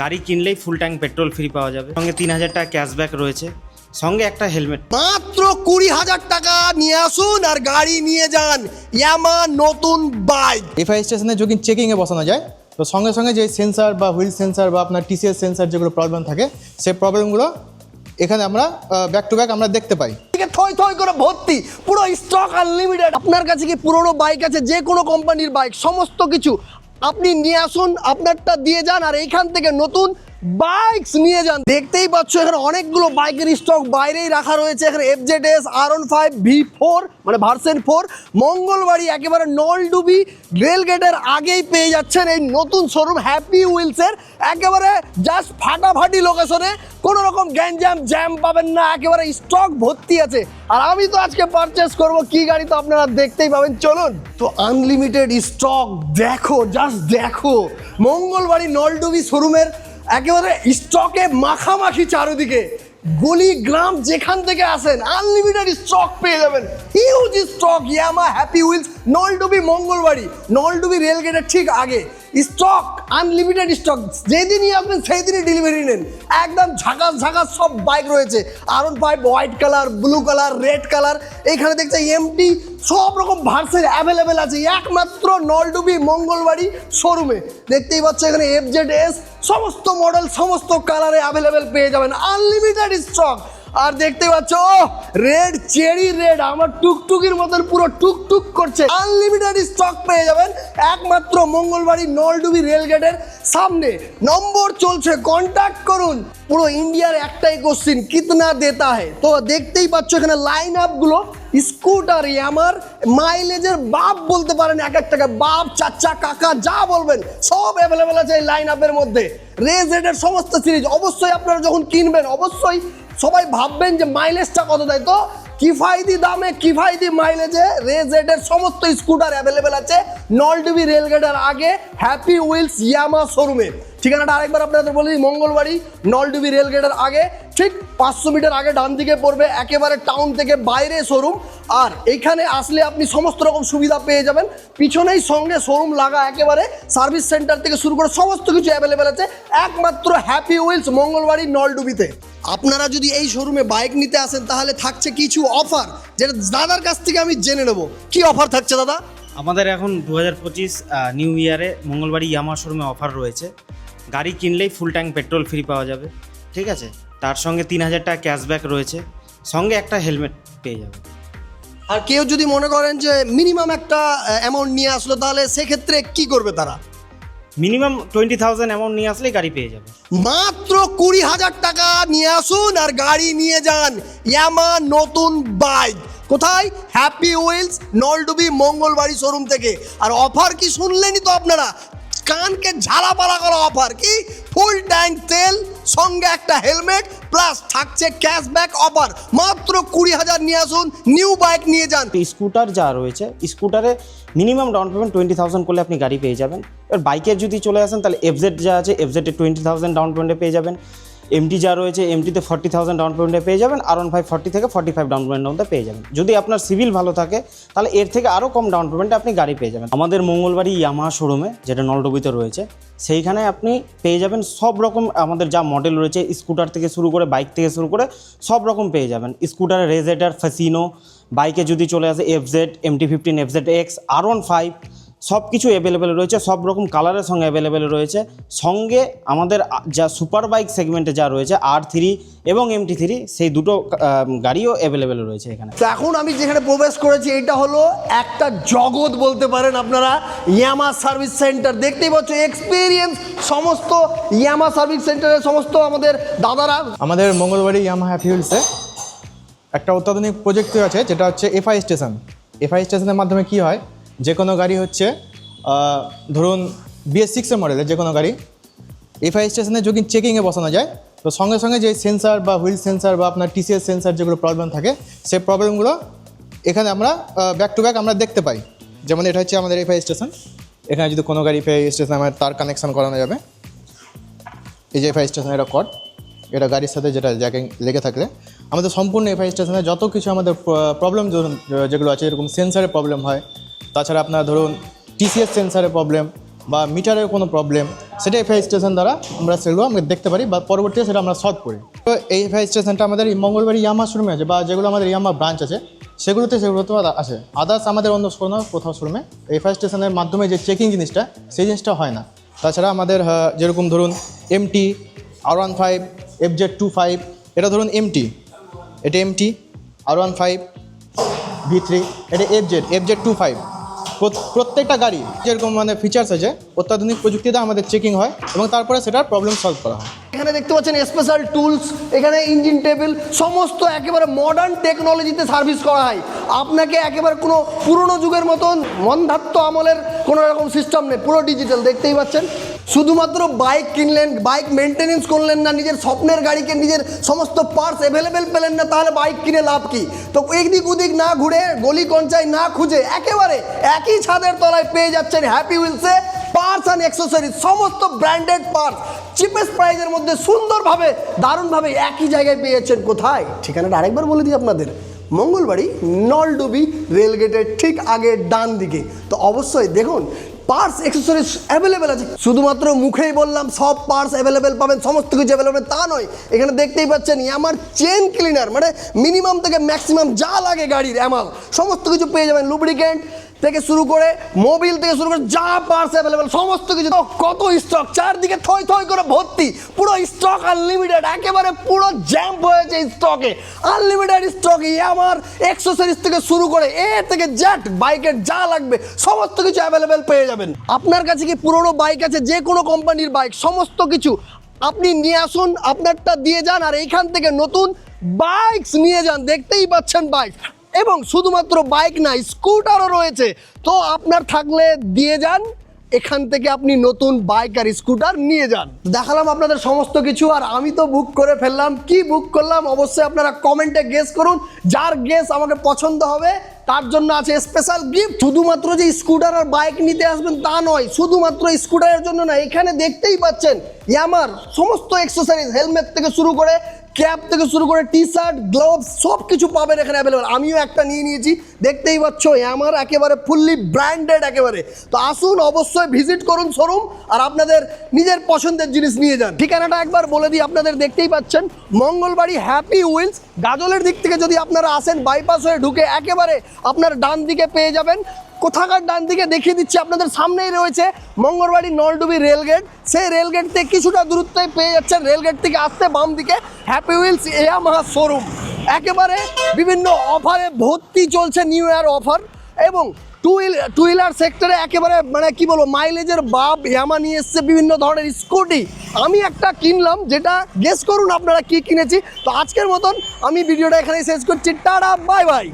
গাড়ি কিনলেই full tank petrol free পাওয়া যাবে। সঙ্গে তিন হাজার টাকা ক্যাশব্যাক রয়েছে। সঙ্গে একটা হেলমেট মাত্র কুড়ি হাজার টাকা নিয়ে আসুন আর গাড়ি নিয়ে যান ইয়ামা নতুন বাইক। এফআই স্টেশনে যদি চেকিংয়ে বসানো যায়। তো সঙ্গে সঙ্গে যে সেন্সার বা হুইল সেন্সার বা আপনার টিসিএস সেন্সার যেগুলো প্রবলেম থাকে সেই প্রবলেমগুলো এখানে আমরা ব্যাক টু ব্যাক আমরা দেখতে পাই। থই থই করে ভর্তি পুরো স্টক আনলিমিটেড আপনার কাছে কি পুরনো বাইক আছে? যে কোনো কোম্পানির বাইক সমস্ত কিছু। আপনি নিয়ে আসুন আপনারটা দিয়ে যান আর এইখান থেকে নতুন বাইকস নিয়ে যান। দেখতেই পাচ্ছ, এখানে অনেকগুলো বাইকের স্টক বাইরেই রাখা রয়েছে। এখানে F Z S R one five V four মানে ভার্সেন ফোর মঙ্গলবাড়ি একেবারে নলডুবি রেল গেটের আগেই পেয়ে যাচ্ছেন এই নতুন শোরুম হ্যাপি উইলসের একেবারে জাস্ট ফাটাফাটি লোকেশনে কোনো রকম গ্যাঞ্জাম জ্যাম পাবেন না, একেবারে স্টক ভর্তি আছে। আর আমি তো আজকে পারচেস করব, কি গাড়ি তো আপনারা দেখতেই পাবেন। চলুন। তো আনলিমিটেড স্টক দেখো জাস্ট দেখো। মঙ্গলবাড়ি নলডুবি শোরুমের একেবারে স্টকে মাখামাখি চারিদিকে। গলি গ্রাম যেখান থেকে আসেন আনলিমিটেড স্টক পেয়ে যাবেন। Huge stock Yamaha happy wheels Naldubi, Mangalbari. Naldubi রেলগেটের ঠিক আগে। স্টক আনলিমিটেড স্টক যেদিনই আসবেন সেই দিনই ডেলিভারি নেন। একদম ঝাঁকাস ঝাঁকাস সব বাইক রয়েছে। R one five white colour blue colour red colour এইখানে দেখছে এমটি সব রকম ভার্সের অ্যাভেলেবেল আছে। একমাত্র নলডুবি মঙ্গলবাড়ি শোরুমে দেখতেই পাচ্ছ এখানে এফ জেড এস সমস্ত মডেল সমস্ত কালারে অ্যাভেলেবেল পেয়ে যাবেন। আনলিমিটেড স্টক আর দেখতে পাচ্ছ রেড চেরি রেড আমার টুকটুকির মতন পুরো টুকটুক করছে। আনলিমিটেড স্টক পেয়ে যাবেন, একমাত্র মঙ্গলবাড়ি নলডুবি রেলগেটের সামনে। নম্বর চলছে কন্ট্যাক্ট করুন। পুরো ইন্ডিয়ার একটাই কোশ্চিন কিতনা দেতা है তো দেখতেই পাচ্ছ এখানে লাইন আপগুলো স্কুটার আমার মাইলেজের বাপ বলতে পারেন, এক এক টাকা বাপ, চাচা, কাকা, যা বলবেন, সব অ্যাভেলেবেল আছে এই লাইন আপের মধ্যে। রেজেডের সমস্ত সিরিজ অবশ্যই আপনারা যখন কিনবেন, অবশ্যই সবাই ভাববেন যে মাইলেজটা কত দেয় তো? কিফাইদি দামে কিফাইদি মাইলেজে রেজেডের সমস্ত স্কুটার অ্যাভেলেবেল আছে নলডিবি রেলগেটের আগে হ্যাপি উইলস ইয়ামা শোরুমে ঠিকানাটা আরেকবার আপনাদের বলে মঙ্গলবাড়ি, নলডিবি রেলগেটের আগে, ঠিক পাঁচশো মিটার আগে ডান দিকে পড়বে একেবারে টাউন থেকে বাইরে শোরুম আর এখানে আসলে আপনি সমস্ত রকম সুবিধা পেয়ে যাবেন। পিছনেই সঙ্গে শোরুম লাগা একেবারে সার্ভিস সেন্টার থেকে শুরু করে সমস্ত কিছু অ্যাভেলেবেল আছে। একমাত্র হ্যাপি উইলস মঙ্গলবাড়ি, নলডুবিতে। আপনারা যদি এই শোরুমে বাইক নিতে আসেন, তাহলে থাকছে কিছু অফার যেটা দাদার কাছ থেকে আমি জেনে নেব। কি অফার থাকছে দাদা? আমাদের এখন দু নিউ ইয়ারে মঙ্গলবাড়ি ইয়ামা শোরুমে অফার রয়েছে। গাড়ি কিনলেই ফুল ট্যাঙ্ক পেট্রোল ফ্রি পাওয়া যাবে। ঠিক আছে? তার সঙ্গে তিন হাজার টাকা ক্যাশব্যাক রয়েছে। সঙ্গে একটা হেলমেট পেয়ে যাবে। আর কেউ যদি মনে করেন যে মিনিমাম একটা অ্যামাউন্ট নিয়ে আসলো তাহলে সেক্ষেত্রে কি করবে তারা? মিনিমাম টোয়েন্টি থাউজেন্ড অ্যামাউন্ট নিয়ে আসলেই গাড়ি পেয়ে যাবে। মাত্র কুড়ি হাজার টাকা নিয়ে আসুন আর গাড়ি নিয়ে যান ইয়ামা নতুন বাইক কোথায়? Happy wheels Naldubi Mangalbari showroom থেকে। আর অফার কি শুনলেনই তো আপনারা? কানকে ঝালাপালা করা অফার কি? ফুল ট্যাঙ্ক তেল সঙ্গে একটা হেলমেট প্লাস থাকছে ক্যাশব্যাক অফার মাত্র কুড়ি হাজার নিয়ে আসুন নিউ বাইক নিয়ে যান। স্কুটার যা রয়েছে স্কুটারে minimum down payment twenty thousand করলে আপনি গাড়ি পেয়ে যাবেন। এবার বাইকের যদি চলে আসেন, তাহলে এফজেড যা আছে এফজেডে টোয়েন্টি থাউজেন্ড ডাউন পেমেন্টে পেয়ে যাবেন। এমটি যা রয়েছে এমটিতে ফর্টি থাউজেন্ড ডাউন পেমেন্টে পেয়ে যাবেন আর ওয়ান ফাইভ ফর্টি থেকে ফর্টি ফাইভ ডাউন পেমেন্টের মধ্যে পেয়ে যাবেন। যদি আপনার সিভিল ভালো থাকে, তাহলে এর থেকে আরও কম ডাউন পেমেন্টে আপনি গাড়ি পেয়ে যাবেন। আমাদের মঙ্গলবাড়ি ইয়ামাহা শোরুমে যেটা নলডবিতে রয়েছে, সেইখানে আপনি পেয়ে যাবেন সব রকম আমাদের যা মডেল রয়েছে স্কুটার থেকে শুরু করে বাইক থেকে শুরু করে, সব রকম পেয়ে যাবেন। স্কুটারে রেজেটার ফেসিনো বাইকে যদি চলে আসে FZ MT fifteen FZ X R one five সব কিছু অ্যাভেলেবেল রয়েছে সব রকম কালারের সঙ্গে অ্যাভেলেবেল রয়েছে। সঙ্গে আমাদের যা সুপার বাইক সেগমেন্টে যা রয়েছে আর থ্রি এবং এমটি থ্রি সেই দুটো গাড়িও অ্যাভেলেবেল রয়েছে এখানে। তো এখন আমি যেখানে প্রবেশ করেছি এটা হলো একটা জগৎ বলতে পারেন আপনারা ইয়ামা সার্ভিস সেন্টার দেখতেই পাচ্ছ এক্সপিরিয়েন্স সমস্ত ইয়ামা সার্ভিস সেন্টারের সমস্ত আমাদের দাদারা। আমাদের মঙ্গলবাড়ি ইয়ামা হ্যাপি হিলসে একটা অত্যাধুনিক প্রজেক্ট আছে যেটা হচ্ছে এফআই স্টেশন এফআই স্টেশনের মাধ্যমে কি হয়? যে কোনো গাড়ি হচ্ছে ধরুন বিএস সিক্সের মডেলের যে কোনো গাড়ি এফআই স্টেশনে যদি চেকিংয়ে বসানো যায়, তো সঙ্গে সঙ্গে যে সেন্সার বা হুইল সেন্সার বা আপনার টিসিএস সেন্সার যেগুলো প্রবলেম থাকে, সেই প্রবলেমগুলো এখানে আমরা ব্যাক টু ব্যাক আমরা দেখতে পাই। যেমন এটা হচ্ছে আমাদের এফআই স্টেশন এখানে যদি কোনো গাড়ি এফআই স্টেশনে আমার তার কানেকশন করানো যাবে। এই যে এফআই স্টেশন এটা কট এটা গাড়ির সাথে যেটা জ্যাকিং লেগে থাকলে। আমাদের সম্পূর্ণ এফআই স্টেশনে যত কিছু আমাদের প্রবলেম যেগুলো আছে, এরকম সেন্সারের প্রবলেম হয় তাছাড়া আপনার ধরুন টিসিএস সেন্সারের প্রবলেম বা মিটারের কোনো প্রবলেম সেটা এফআই স্টেশন দ্বারা আমরা সেগুলো আমরা দেখতে পারি বা পরবর্তীতে সেটা আমরা সলভ করি। তো এই এফআই স্টেশনটা আমাদের এই মঙ্গলবাড়ি ইয়ামা শোরুমে আছে বা যেগুলো আমাদের ইয়ামা ব্রাঞ্চ আছে, সেগুলোতে সেগুলোতে আছে আদার্স আমাদের অন্য কোনো কোথাও শোরুমে এফআই স্টেশনের মাধ্যমে যে চেকিং জিনিসটা, সেই জিনিসটা হয় না। তাছাড়া আমাদের যেরকম ধরুন MT R one five F Z two five এটা ধরুন এমটি এটা MT R one five V three এটা F Z F Z two five প্রত্যেকটা গাড়ি যেরকম মানে ফিচার্স আছে, অত্যাধুনিক প্রযুক্তিতে আমাদের চেকিং হয় এবং তারপরে সেটার প্রবলেম সলভ করা হয়। এখানে দেখতে পাচ্ছেন স্পেশাল টুলস এখানে ইঞ্জিন টেবিল সমস্ত একেবারে মডার্ন টেকনোলজিতে সার্ভিস করা হয়। আপনাকে একেবারে কোনো পুরনো যুগের মতন মন্ধাত্ম আমলের কোনো রকম সিস্টেম নেই, পুরো ডিজিটাল দেখতেই পাচ্ছেন? শুধুমাত্র বাইক কিনলেন বাইক মেনটেনেন্স করলেন না, নিজের স্বপ্নের গাড়িকে নিজের সমস্ত পার্টস অ্যাভেলেবেল পেলেন না, তাহলে বাইক কিনে লাভ কি? তো এদিক ওদিক না ঘুরে, গলি কঞ্চায় না খুঁজে, একেবারে একই ছাদের তলায় পেয়ে যাচ্ছেন হ্যাপি হুইলসে পার্টস অ্যান্ড অ্যাক্সেসরিজ সমস্ত ব্র্যান্ডেড পার্টস চিপেস্ট প্রাইজের মধ্যে সুন্দরভাবে, দারুণভাবে একই জায়গায় পেয়েছেন কোথায়? ঠিকানাটা আরেকবার বলে দিই আপনাদের। মঙ্গলবাড়ি, নলডুবি রেলগেটের ঠিক আগে ডান দিকে তো অবশ্যই দেখুন পার্টস অ্যাক্সেসরিজ অ্যাভেলেবেল আছে। শুধুমাত্র মুখেই বললাম, সব পার্স অ্যাভেলেবেল পাবেন, সমস্ত কিছু অ্যাভেলেবেল তা নয়। এখানে দেখতেই পাচ্ছেন আমার চেন ক্লিনার মানে মিনিমাম থেকে ম্যাক্সিমাম যা লাগে গাড়ির অ্যামাল সমস্ত কিছু পেয়ে যাবেন লুব্রিকেন্ট থেকে শুরু করে মোবিল থেকে শুরু করে যা পার্স অ্যাভেলেবেল সমস্ত কিছু। কত স্টক চারদিকে থই থই করে ভর্তি। পুরো স্টক আনলিমিটেড একেবারে পুরো জ্যাম্প হয়েছে স্টকে আনলিমিটেড স্টকে আমার এক্সেসরিজ থেকে শুরু করে এ থেকে জ্যাট বাইকের যা লাগবে, সমস্ত কিছু অ্যাভেলেবেল পেয়ে যাবেন। আপনার কাছে কি পুরোনো বাইক আছে? যে কোনো কোম্পানির বাইক সমস্ত কিছু। আপনি নিয়ে আসুন, আপনারটা দিয়ে যান, আর এইখান থেকে নতুন বাইকস নিয়ে যান। দেখতেই পাচ্ছেন বাইক এবং শুধুমাত্র বাইক না, স্কুটারও রয়েছে। তো আপনার থাকলে দিয়ে যান, এখান থেকে আপনি নতুন বাইক আর স্কুটার নিয়ে যান। দেখালাম আপনাদের সমস্ত কিছু আর আমি তো বুক করে ফেললাম। কি বুক করলাম? অবশ্যই আপনারা কমেন্টে গেস করুন। যার গেস আমাকে পছন্দ হবে, তার জন্য আছে স্পেশাল গিফট শুধুমাত্র যে স্কুটার আর বাইক নিতে আসবেন তা নয়, শুধুমাত্র স্কুটারের জন্য না, এখানে দেখতেই পাচ্ছেন ইয়ামার সমস্ত এক্সেসরিজ হেলমেট থেকে শুরু করে ক্যাপ থেকে শুরু করে টি শার্ট গ্লোভস সব কিছু পাবেন এখানে অ্যাভেলেবেল আমিও একটা নিয়ে নিয়েছি। দেখতেই পাচ্ছ আমার একেবারে ফুললি ব্র্যান্ডেড একেবারে। তো আসুন অবশ্যই ভিজিট করুন শোরুম আর আপনাদের নিজের পছন্দের জিনিস নিয়ে যান। ঠিকানাটা একবার বলে দিই, আপনাদের দেখতেই পাচ্ছেন, মঙ্গলবাড়ি হ্যাপি উইলস গাজলের দিক থেকে যদি আপনারা আসেন বাইপাস হয়ে ঢুকে একেবারে আপনার ডান দিকে পেয়ে যাবেন। কোথাকার ডান দিকে দেখিয়ে দিচ্ছি, আপনাদের সামনেই রয়েছে মঙ্গলবাড়ি নলডুবি রেলগেট। সেই রেলগেট থেকে কিছুটা দূরত্বে পেয়ে যাচ্ছেন রেলগেট থেকে আসতে বাম দিকে হ্যাপি হুইলস ইয়ামাহা শোরুম একেবারে বিভিন্ন অফারে ভর্তি চলছে নিউ ইয়ার অফার এবং টু হুইল টু হুইলার সেক্টরে একেবারে মানে কি বলব মাইলেজের বাপ ইয়ামা নিয়ে এসছে বিভিন্ন ধরনের স্কুটি আমি একটা কিনলাম, যেটা গেস করুন আপনারা কি কিনেছি। তো আজকের মতন আমি ভিডিওটা এখানেই শেষ করছি। Tata bye bye